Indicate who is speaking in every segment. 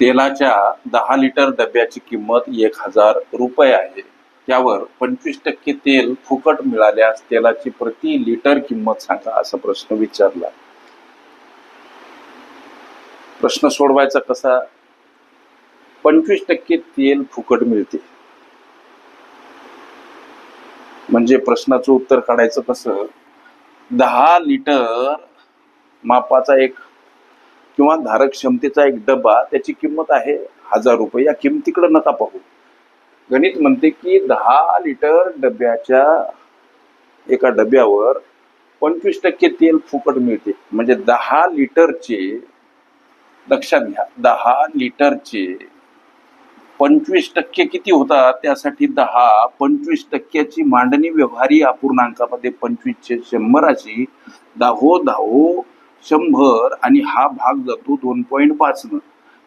Speaker 1: तेलाच्या दहा लिटर डब्याची किंमत एक हजार रुपये आहे. त्यावर पंचवीस टक्के तेल फुकट मिळाल्यास तेलाची प्रति लिटर किंमत सांगा असा प्रश्न विचारला. प्रश्न सोडवायचा कसा? पंचवीस टक्के तेल फुकट मिळते. म्हणजे प्रश्नाचं उत्तर काढायचं कसं? दहा लिटर मापाचा एक किंवा धारक क्षमतेचा एक डबा त्याची किंमत आहे हजार रुपये. या किमतीकडे नका पाहू. गणित म्हणते की दहा लिटर डब्याच्या एका डब्यावर पंचवीस टक्के तेल फुकट मिळते. म्हणजे दहा लिटरचे लक्षात घ्या दहा लिटरचे पंचवीस टक्के किती होतात? त्यासाठी दहा पंचवीस टक्क्याची मांडणी व्यवहारी अपूर्णांकामध्ये पंचवीसशे शंभराची दहो दहो शंभर आणि हा भाग जातो दोन पॉईंट पाच न.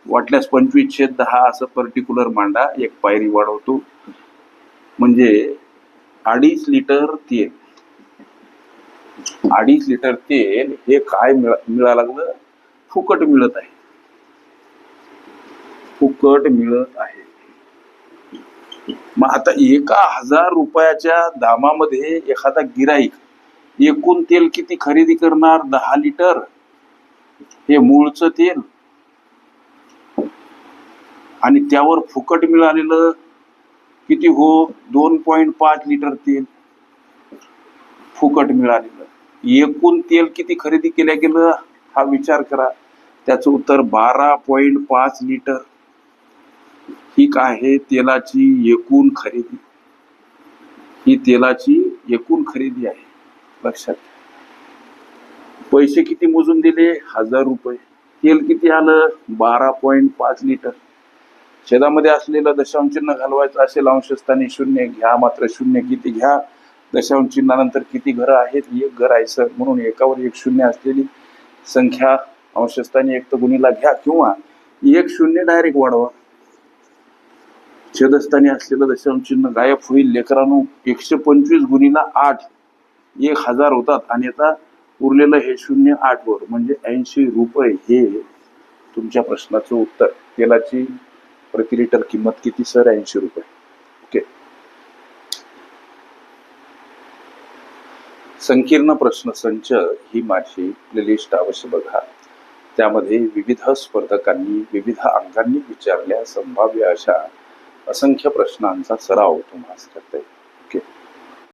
Speaker 1: वाटल्यास पंचवीसशे दहा असं पर्टिक्युलर मांडा. एक पायरी वाढवतो. म्हणजे अडीच लिटर तेल. अडीच लिटर तेल हे काय मिळा मिळा लागलं? फुकट मिळत आहे. फुकट मिळत आहे. मग आता एका हजार रुपयाच्या दामामध्ये एखादा गिराईक एकूण तेल किती खरेदी करणार? दहा लिटर. हे मूळचं तेल. आणि त्यावर फुकट मिळालेलं किती हो? दोन पॉइंट पाच लिटर तेल. फुकट मिळालेलं. एकूण तेल किती खरेदी केल्या गेलं? हा विचार करा. त्याचं उत्तर बारा पॉइंट पाच लिटर. ही काय आहे? तेलाची एकूण खरेदी. ही तेलाची एकूण खरेदी आहे. लक्षात. पैसे किती मोजून दिले? हजार रुपये. तेल किती आलं? बारा पॉईंट पाच लिटर. छेदामध्ये असलेलं दशांश चिन्ह घालवायचं असेल अंशस्थानी शून्य घ्या मात्र शून्य किती घ्या? दशांश चिन्हानंतर किती घरं आहेत? एक घर आहे सर. म्हणून एकावर एक शून्य असलेली संख्या अंशस्थानी एक तर गुणीला घ्या किंवा एक शून्य डायरेक्ट वाढवा. छेदस्थानी असलेलं दशांश चिन्ह गायब होईल. लेकरांनो एकशे पंचवीस गुणीला आठ. एक हजार होतात आणि आता उरलेलं हे शून्य आठवर म्हणजे ऐंशी रुपये हे तुमच्या प्रश्नाचं उत्तर. तेलाची प्रति लिटर किंमत किती सर? ऐंशी रुपये. ओके. संकीर्ण प्रश्न संच ही माझी प्लेलिस्ट अवश्य बघा. त्यामध्ये विविध स्पर्धकांनी विविध अंगांनी विचारल्या संभाव्य अशा असंख्य प्रश्नांचा सराव तुम्हाला करता येईल. ओके.